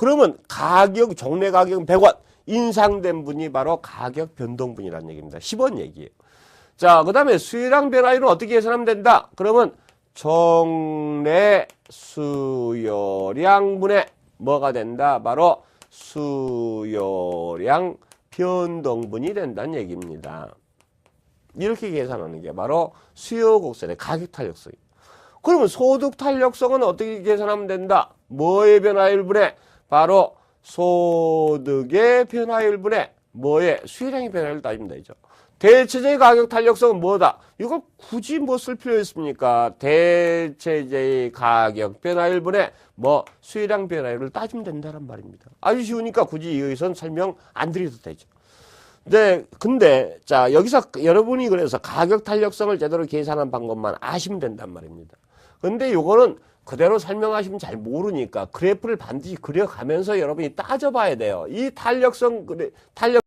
그러면 가격, 종래 가격은 100원. 인상된 분이 바로 가격 변동분이라는 얘기입니다. 10원 얘기예요. 자, 그 다음에 수요량 변화율은 어떻게 계산하면 된다? 그러면 종래 수요량분의 뭐가 된다? 바로 수요량 변동분이 된다는 얘기입니다. 이렇게 계산하는 게 바로 수요 곡선의 가격 탄력성이에요. 그러면 소득 탄력성은 어떻게 계산하면 된다? 뭐의 변화율분에 바로 소득의 변화율분에 뭐의 수요량의 변화율 따지면 되죠. 대체제의 가격 탄력성은 뭐다? 이걸 굳이 뭐 쓸 필요 있습니까? 대체제의 가격 변화율분에 뭐 수요량 변화율을 따지면 된다는 말입니다. 아주 쉬우니까 굳이 여기선 설명 안 드려도 되죠. 네, 근데 자 여기서 여러분이 그래서 가격 탄력성을 제대로 계산한 방법만 아시면 된단 말입니다. 근데 요거는 그대로 설명하시면 잘 모르니까 그래프를 반드시 그려가면서 여러분이 따져봐야 돼요. 이 탄력성 탄력